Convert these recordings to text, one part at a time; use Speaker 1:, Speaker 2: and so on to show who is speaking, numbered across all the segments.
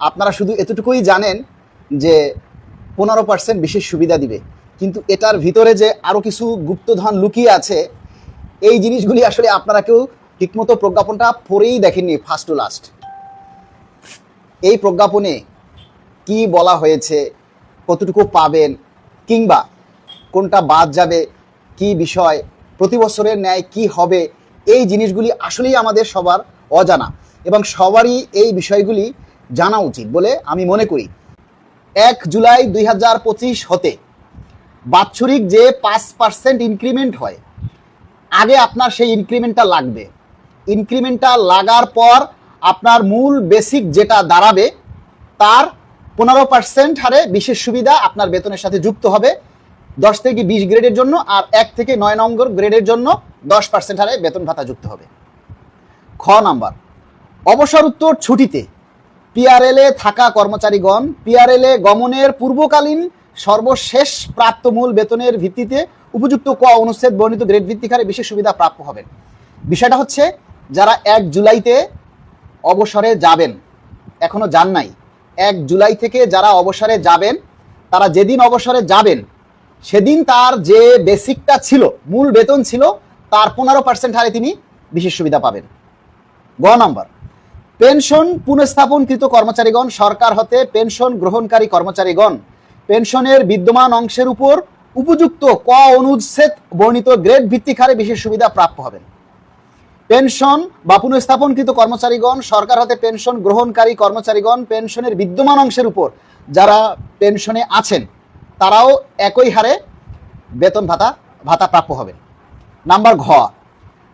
Speaker 1: আপনারা শুধু এতটুকুই জানেন যে পনেরো পার্সেন্ট বিশেষ সুবিধা দিবে। কিন্তু এটার ভিতরে যে আরও কিছু গুপ্তধন লুকিয়ে আছে, এই জিনিসগুলি আসলে আপনারা কেউ ঠিকমতো প্রজ্ঞাপনটা পড়েই দেখেননি ফার্স্ট টু লাস্ট এই প্রজ্ঞাপনে কি বলা হয়েছে, কতটুকু পাবেন, কিংবা কোনটা বাদ যাবে, কি বিষয়, প্রতি বছরের ন্যায় কি হবে, এই জিনিসগুলি আসলেই আমাদের সবার অজানা। এবং সবারই এই বিষয়গুলি জানা উচিত বলে আমি মনে করি। এক জুলাই দুই হাজার পঁচিশ হতে বাৎসরিক যে পাঁচ পার্সেন্ট ইনক্রিমেন্ট হয়, আগে আপনার সেই ইনক্রিমেন্টটা লাগবে। ইনক্রিমেন্টটা লাগার পর আপনার মূল বেসিক যেটা দাঁড়াবে, তার পনেরো পার্সেন্ট হারে বিশেষ সুবিধা আপনার বেতনের সাথে যুক্ত হবে, দশ থেকে বিশ গ্রেডের জন্য আর এক থেকে নয় নম্বর গ্রেডের জন্য দশ পার্সেন্ট হারে বেতন ভাতা যুক্ত হবে। খ নাম্বার, অবসর উত্তর ছুটিতে পিআরএলে থাকা কর্মচারীগণ, পিআরএলে গমনের পূর্বকালীন সর্বশেষ প্রাপ্ত মূল বেতনের ভিত্তিতে উপযুক্ত ক অনুচ্ছেদ বর্ণিত গ্রেড ভিত্তিক হারে বিশেষ সুবিধা প্রাপ্য হবেন। বিষয়টা হচ্ছে, যারা এক জুলাইতে অবসরে যাবেন, এখনও যান নাই, এক জুলাই থেকে যারা অবসরে যাবেন, তারা যেদিন অবসরে যাবেন, সেদিন তার যে বেসিকটা ছিল, মূল বেতন ছিল, তার পনেরো পার্সেন্ট হারে তিনি বিশেষ সুবিধা পাবেন। গ নম্বর পেনশন পুনঃস্থাপনকৃত কর্মচারীগণ, সরকার হতে পেনশন গ্রহণকারী কর্মচারীগণ, পেনশনের বিদ্যমান অংশের উপর উপযুক্ত ক অনুচ্ছেদ বর্ণিত গ্রেড ভিত্তিক হারে বিশেষ সুবিধা প্রাপ্য হবেন। পেনশন বা পুনঃস্থাপনকৃত কর্মচারীগণ, সরকার হতে পেনশন গ্রহণকারী কর্মচারীগণ, পেনশনের বিদ্যমান অংশের উপর যারা পেনশনে আছেন, তারাও একই হারে বেতন ভাতা ভাতা প্রাপ্য হবেন। নাম্বার ঘ,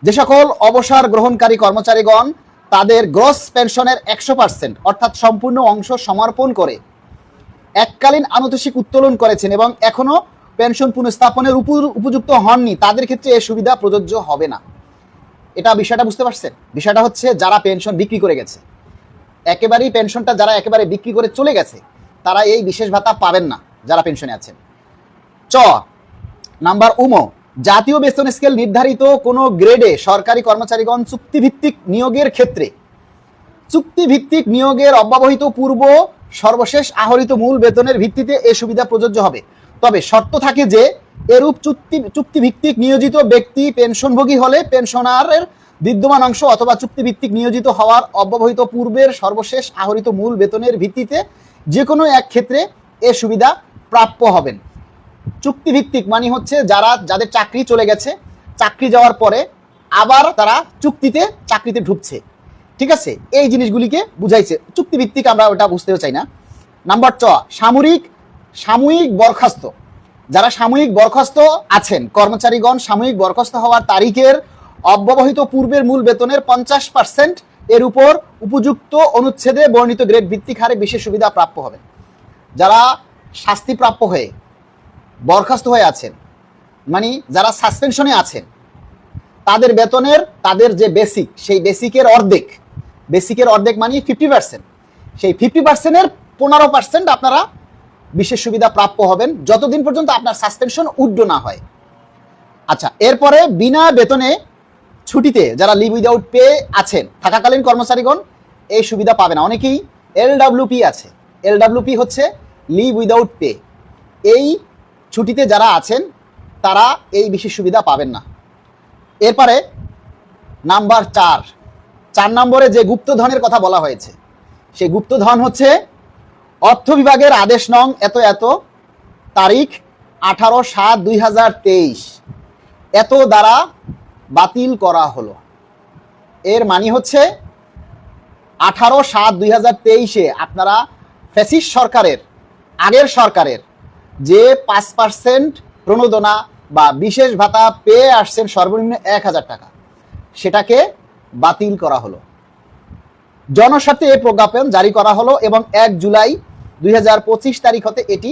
Speaker 1: যে সকল অবসর গ্রহণকারী কর্মচারীগণ তাদের গ্রস পেনশনের একশো পার্সেন্ট অর্থাৎ সম্পূর্ণ অংশ সমর্পণ করে এককালীন আনুতোষিক উত্তোলন করেছেন এবং এখনও পেনশন পুনঃস্থাপনের উপ- উপযুক্ত হননি। তাদের ক্ষেত্রে এই সুবিধা প্রযোজ্য হবে না। এটা বিষয়টা বুঝতে পারছেন? বিষয়টা হচ্ছে যারা পেনশন বিক্রি করে গেছে, একেবারেই পেনশনটা যারা একেবারে বিক্রি করে চলে গেছে, তারা এই বিশেষ ভাতা পাবেন না যারা পেনশনে আছেন। চ, নাম্বার উমো জাতীয় বেতন স্কেল নির্ধারিত কোনো গ্রেডে সরকারি কর্মচারীগণ চুক্তিভিত্তিক নিয়োগের ক্ষেত্রে। চুক্তিভিত্তিক নিয়োগের অব্যবহিত পূর্ব সর্বশেষ আহরিত মূল বেতনের ভিত্তিতে এ সুবিধা প্রযোজ্য হবে। তবে শর্ত থাকে যে, এরূপ চুক্তি, চুক্তিভিত্তিক নিয়োজিত ব্যক্তি পেনশনভোগী হলে পেনশনারের বিদ্যমান অংশ অথবা চুক্তিভিত্তিক নিয়োজিত হওয়ার অব্যবহিত পূর্বের সর্বশেষ আহরিত মূল বেতনের ভিত্তিতে যে কোনো এক ক্ষেত্রে এ সুবিধা প্রাপ্য হবেন। চুক্তিভিত্তিক মানে হচ্ছে যারা, যাদের চাকরি চলে গেছে, চাকরি যাওয়ার পরে আবার তারা চুক্তিতে চাকরিতে ঢুকছে। ঠিক আছে? এই জিনিসগুলিকে বুঝাইছে। চুক্তিভিত্তিক আমরা ওটা বুঝতেও চাই না। নাম্বার চ সামরিক, সাময়িক বরখাস্ত। যারা সাময়িক বরখাস্ত আছেন, কর্মচারীগণ সাময়িক বরখাস্ত হওয়ার তারিখের অব্যবহিত পূর্বের মূল বেতনের পঞ্চাশ পার্সেন্ট এর উপর উপযুক্ত অনুচ্ছেদে বর্ণিত গ্রেড ভিত্তিক হারে বিশেষ সুবিধা প্রাপ্য হবে। যারা শাস্তিপ্রাপ্য হয়ে বরখাস্ত হয়ে আছেন। মানে যারা সাসপেনশনে আছেন, তাদের বেতনের, তাদের যে বেসিক সেই বেসিকের অর্ধেক বেসিকের অর্ধেক মানে ফিফটি পার্সেন্ট সেই ফিফটি পার্সেন্টের পনেরো পার্সেন্ট আপনারা বিশেষ সুবিধা প্রাপ্য হবেন যতদিন পর্যন্ত আপনার সাসপেনশন উড্ড না হয়। আচ্ছা এরপরে বিনা বেতনে ছুটিতে যারা লিভ উইদাউট পে আছেন, থাকাকালীন কর্মচারীগণ, এই সুবিধা পাবে না। অনেকেই এলডাব্লিউপি আছে। এলডাব্লিউপি হচ্ছে লিভ উইদাউট পে এই ছুটিতে যারা আছেন, তারা এই বিশেষ সুবিধা পাবেন না। এরপরে নাম্বার চার। চার নম্বরে যে গুপ্তধনের কথা বলা হয়েছে, সেই গুপ্তধন হচ্ছে অর্থ বিভাগের আদেশ নং এত এত, তারিখ আঠারো সাত দুই হাজার তেইশ। এত দ্বারা বাতিল করা হলো। এর মানে হচ্ছে আঠারো সাত দুই হাজার তেইশে আপনারা ফ্যাসিস সরকারের, আগের সরকারের যে পাঁচ পার্সেন্ট প্রণোদনা বা বিশেষ ভাতা পেয়ে আসছেন সর্বনিম্ন এক হাজার টাকা। সেটাকে বাতিল করা হলো। জনস্বার্থে এই প্রজ্ঞাপন জারি করা হলো এবং এক জুলাই দুই হাজার পঁচিশ তারিখ হতে এটি